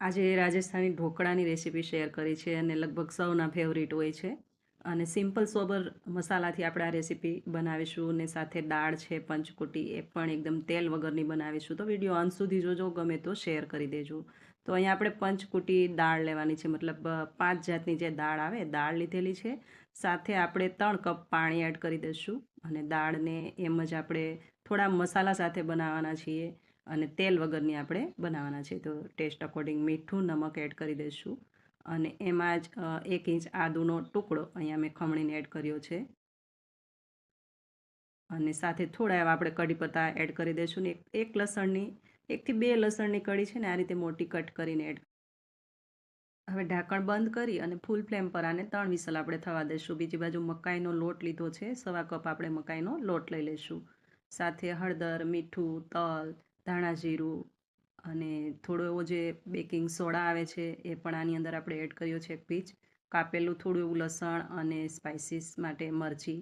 આજે Rajasthani ઢોકળાની recipe share કરી છે અને લગભગ સૌના ફેવરિટ હોય છે. અને સિમ્પલ સોબર મસાલાથી આપણે આ રેસીપી બનાવીશું અને સાથે દાળ છે, પંચકુટી, એ પણ એકદમ તેલ વગરની બનાવીશું. તો વીડિયો અંત સુધી જોજો, ગમે તો શેર કરી દેજો. તો અહીંયા આપણે પંચકુટી, દાળ લેવાની છે. મતલબ પાંચ જાતની જે દાળ આવે, દાળ લીધેલી છે. સાથે આપણે ત્રણ કપ પાણી એડ કરી દઈશું અને દાળને એમ જ આપણે થોડા મસાલા સાથે બનાવવાના છીએ. અને તેલ વગરની આપણે બનાવવાના છે. તો ટેસ્ટ અકોર્ડિંગ મીઠું, નમક એડ કરી દઈશું. અને એમાં જ એક ઇંચ આદુનો ટુકડો અહીંયા મેં ખમણીને એડ કર્યો છે. અને સાથે થોડા એવા આપણે કઢી પત્તા એડ કરી દઈશું ને એક લસણની, એકથી બે લસણની કઢી છે ને આ રીતે મોટી કટ કરીને એડ હવે ઢાંકણ બંધ કરી અને ફૂલ ફ્લેમ પર આને ત્રણ વિસલ આપણે થવા દઈશું. બીજી બાજુ મકાઈનો લોટ લીધો છે. સવા કપ આપણે મકાઈનો લોટ લઈ લઈશું. સાથે હળદર, મીઠું, તલ ધાણા જીરું અને થોડો એવો જે બેકિંગ સોડા આવે છે, એ પણ આની અંદર આપણે એડ કર્યો છે એક પીચ. કાપેલું થોડું એવું લસણ અને સ્પાઇસીસ માટે મરચી.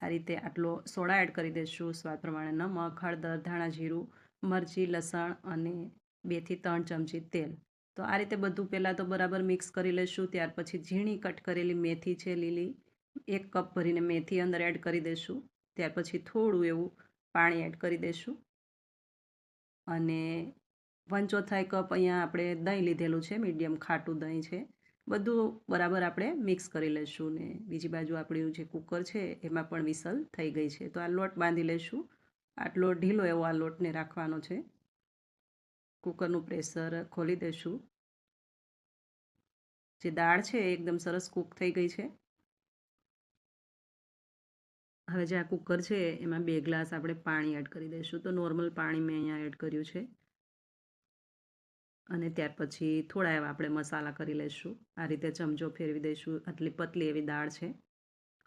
આ રીતે આટલો સોડા એડ કરી દઈશું, સ્વાદ પ્રમાણે નમક, હળદર, ધાણા જીરું, મરચી, લસણ અને બેથી ત્રણ ચમચી તેલ. તો આ રીતે બધું પહેલાં તો બરાબર મિક્સ કરી લઈશું, ત્યાર પછી ઝીણી કટ કરેલી મેથી છે લીલી, એક કપ ભરીને મેથી અંદર એડ કરી દઈશું. ત્યાર પછી થોડું એવું પાણી એડ કરી દઈશું. અને વન ચોથાઈ કપ અહીંયા આપણે દહીં લીધેલું છે, મીડિયમ ખાટું દહીં છે. બધું બરાબર આપણે મિક્સ કરી લઈશું ને બીજી બાજુ આપણું જે કુકર છે એમાં પણ વિસલ થઈ ગઈ છે. તો આ લોટ બાંધી લઈશું આટલો ઢીલો એવો આ લોટને રાખવાનો છે. કુકરનું પ્રેશર ખોલી દઈશું જે દાળ છે એકદમ સરસ કૂક થઈ ગઈ છે. હવે જે આ કુકર છે, એમાં બે ગ્લાસ આપણે પાણી એડ કરી દઈશું. તો નોર્મલ પાણી મેં અહીંયા એડ કર્યું છે. અને ત્યાર પછી થોડા એવા આપણે મસાલા કરી લઈશું. આ રીતે ચમચો ફેરવી દઈશું. આટલી પતલી એવી દાળ છે.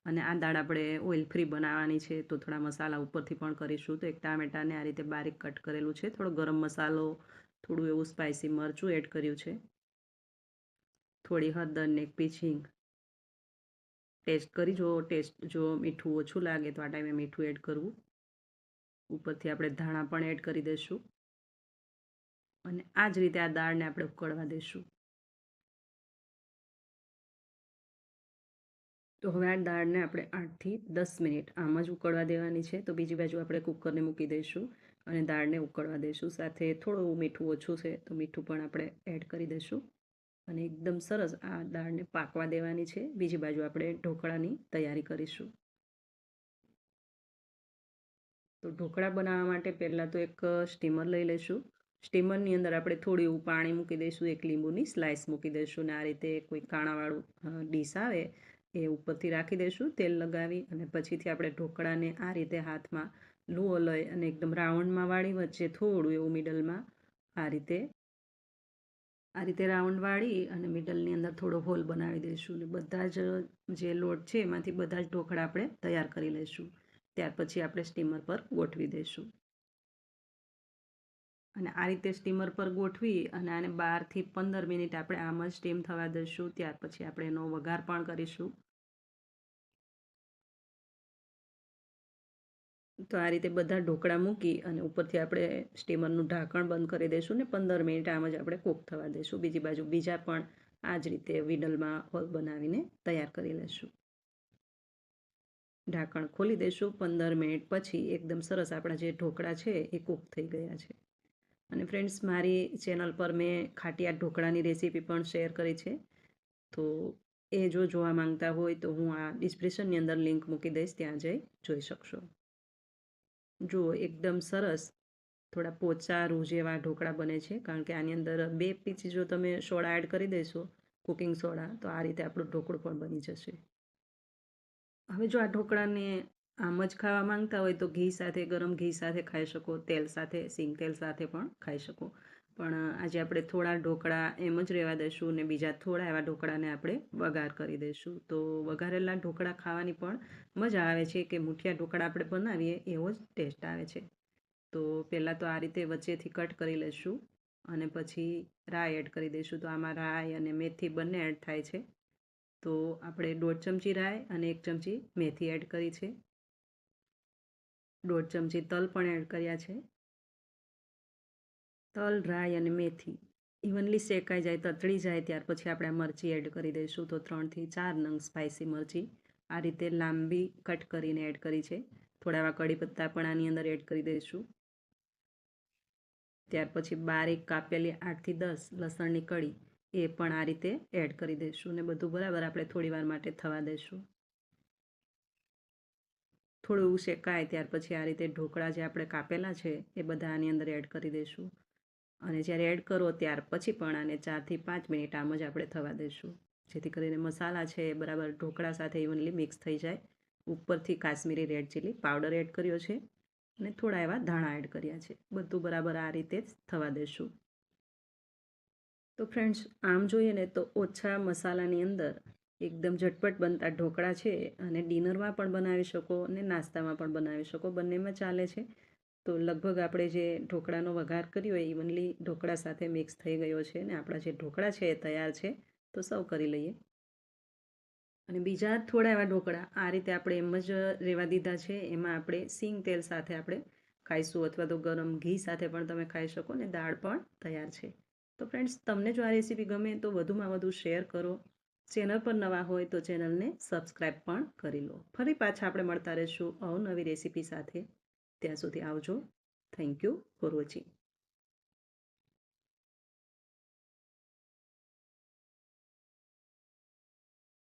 અને આ દાળ આપણે ઓઇલ ફ્રી બનાવવાની છે, તો થોડા મસાલા ઉપરથી પણ કરીશું. તો એક ટામેટાને આ રીતે બારીક કટ કરેલું છે. થોડો ગરમ મસાલો, થોડું એવું સ્પાઇસી મરચું એડ કર્યું છે. થોડી હળદર ને એક પીચ હિંગ ટેસ્ટ કરી, જો ટેસ્ટ, જો મીઠું ઓછું લાગે તો આ ટાઈમે મીઠું એડ કરવું. ઉપરથી આપણે ધાણા પણ એડ કરી દઈશું. અને આ જ રીતે આ દાળને આપણે ઉકળવા દઈશું. તો હવે આ દાળને આપણે આઠથી દસ મિનિટ આમ જ ઉકળવા દેવાની છે. તો બીજી બાજુ આપણે કુકરને મૂકી દઈશું અને દાળને ઉકળવા દઈશું. સાથે થોડું મીઠું ઓછું છે તો મીઠું પણ આપણે એડ કરી દઈશું. અને એકદમ સરસ આ દાળને પાકવા દેવાની છે. બીજી બાજુ આપણે ઢોકળાની તૈયારી કરીશું. તો ઢોકળા બનાવવા માટે પહેલાં તો એક સ્ટીમર લઈ લઈશું. સ્ટીમરની અંદર આપણે થોડું એવું પાણી મૂકી દઈશું, એક લીંબુની સ્લાઇસ મૂકી દઈશું અને આ રીતે કોઈ કાણાવાળું ડીશ આવે એ ઉપરથી રાખી દઈશું, તેલ લગાવી અને પછીથી આપણે ઢોકળાને આ રીતે હાથમાં લૂઓ લઈ અને એકદમ રાઉન્ડમાં વાળી વચ્ચે થોડું એવું મિડલમાં આ રીતે આ રીતે રાઉન્ડ વાળી અને મિડલની અંદર થોડો હોલ બનાવી દઈશું અને બધા જ જે લોટ છે એમાંથી બધા જ ઢોકળા આપણે તૈયાર કરી લઈશું. ત્યાર પછી આપણે સ્ટીમર પર ગોઠવી દઈશું. અને આ રીતે સ્ટીમર પર ગોઠવી અને આને બારથી પંદર મિનિટ આપણે આમ જ સ્ટીમ થવા દઈશું. ત્યાર પછી આપણે એનો વઘાર પણ કરીશું. તો આ રીતે બધા ઢોકળા મૂકી અને ઉપરથી આપણે સ્ટીમરનું ઢાંકણ બંધ કરી દઈશું ને પંદર મિનિટ આમ જ આપણે કૂક થવા દઈશું. બીજી બાજુ બીજા પણ આ જ રીતે વિડલમાં હોલ બનાવીને તૈયાર કરી લઈશું. ઢાંકણ ખોલી દઈશું. પંદર મિનિટ પછી એકદમ સરસ આપણા જે ઢોકળા છે એ કૂક થઈ ગયા છે. અને ફ્રેન્ડ્સ, મારી ચેનલ પર મેં ખાટિયા ઢોકળાની રેસીપી પણ શેર કરી છે. તો એ જો જોવા માંગતા હોય તો હું આ ડિસ્ક્રિપ્શનની અંદર લિંક મૂકી દઈશ, ત્યાં જઈ જોઈ શકશો. જુઓ એકદમ સરસ થોડા પોચા રૂ જેવા ઢોકળા બને છે, કારણ કે આની અંદર બે પીચ જો તમે સોડા એડ કરી દેશો કુકિંગ સોડા, તો આ રીતે આપણું ઢોકળું પણ બની જશે. હવે જો આ ઢોકળાને આમ જ ખાવા માંગતા હોય તો ઘી સાથે, ગરમ ઘી સાથે ખાઈ શકો, તેલ સાથે, સિંગ તેલ સાથે પણ ખાઈ શકો. પણ આજે આપણે થોડા ઢોકળા એમ જ રહેવા દઈશું અને બીજા થોડા એવા ઢોકળાને આપણે વઘાર કરી દઈશું. તો વઘારેલા ઢોકળા ખાવાની પણ મજા આવે છે કે મુઠિયા ઢોકળા આપણે બનાવીએ એવો જ ટેસ્ટ આવે છે. તો પહેલાં તો આ રીતે વચ્ચેથી કટ કરી લઈશું અને પછી રાઈ એડ કરી દઈશું. તો આમાં રાય અને મેથી બંને એડ થાય છે. તો આપણે દોઢ ચમચી રાય અને એક ચમચી મેથી એડ કરી છે. દોઢ ચમચી તલ પણ એડ કર્યા છે. તલ, રાઈ અને મેથી. ઇવનલી શેકાઈ જાય તતળી જાય, ત્યાર પછી આપણે આ મરચી એડ કરી દઈશું. તો ત્રણથી ચાર નંગ સ્પાઇસી મરચી આ રીતે લાંબી કટ કરીને એડ કરી છે. થોડા એવા કડી પત્તા પણ આની અંદર એડ કરી દઈશું. ત્યાર પછી બારીક કાપેલી આઠથી દસ લસણની કડી એ પણ આ રીતે એડ કરી દઈશું અને બધું બરાબર આપણે થોડી વાર માટે થવા દઈશું. થોડું શેકાય, ત્યાર પછી આ રીતે ઢોકળા જે આપણે કાપેલા છે એ બધા આની અંદર એડ કરી દઈશું. અને જ્યારે એડ કરો ત્યાર પછી પણ આને ચારથી પાંચ મિનિટ આમ જ આપણે થવા દઈશું. જેથી કરીને મસાલા છે એ બરાબર ઢોકળા સાથે ઇવનલી મિક્સ થઈ જાય. ઉપરથી Kashmiri red chilli powder add કર્યો છે અને થોડા એવા ધાણા એડ કર્યા છે. બધું બરાબર આ રીતે જ થવા દેશું તો ફ્રેન્ડ્સ આમ જોઈએ ને તો ઓછા મસાલાની અંદર એકદમ ઝટપટ બનતા ઢોકળા છે અને ડિનરમાં પણ બનાવી શકો અને નાસ્તામાં પણ બનાવી શકો. બંનેમાં ચાલે છે. તો લગભગ આપણે જે ઢોકળાનો વઘાર કર્યો એ ઇવનલી ઢોકળા સાથે મિક્સ થઈ ગયો છે અને આપણા જે ઢોકળા છે એ તૈયાર છે, તો સર્વ કરી લઈએ. અને બીજા થોડા એવા ઢોકળા, આ રીતે આપણે એમ જ રહેવા દીધા છે, એમાં આપણે સિંગ તેલ સાથે આપણે ખાઈશું અથવા તો ગરમ ઘી સાથે પણ તમે ખાઈ શકો ને દાળ પણ તૈયાર છે. તો ફ્રેન્ડ્સ તમને જો આ રેસીપી ગમે તો વધુમાં વધુ શેર કરો. ચેનલ પર નવા હોય તો ચેનલને સબસ્ક્રાઈબ પણ કરી લો. ફરી પાછા આપણે મળતા રહીશું અવનવી રેસીપી સાથે. ત્યાં સુધી આવજો. Thank you for watching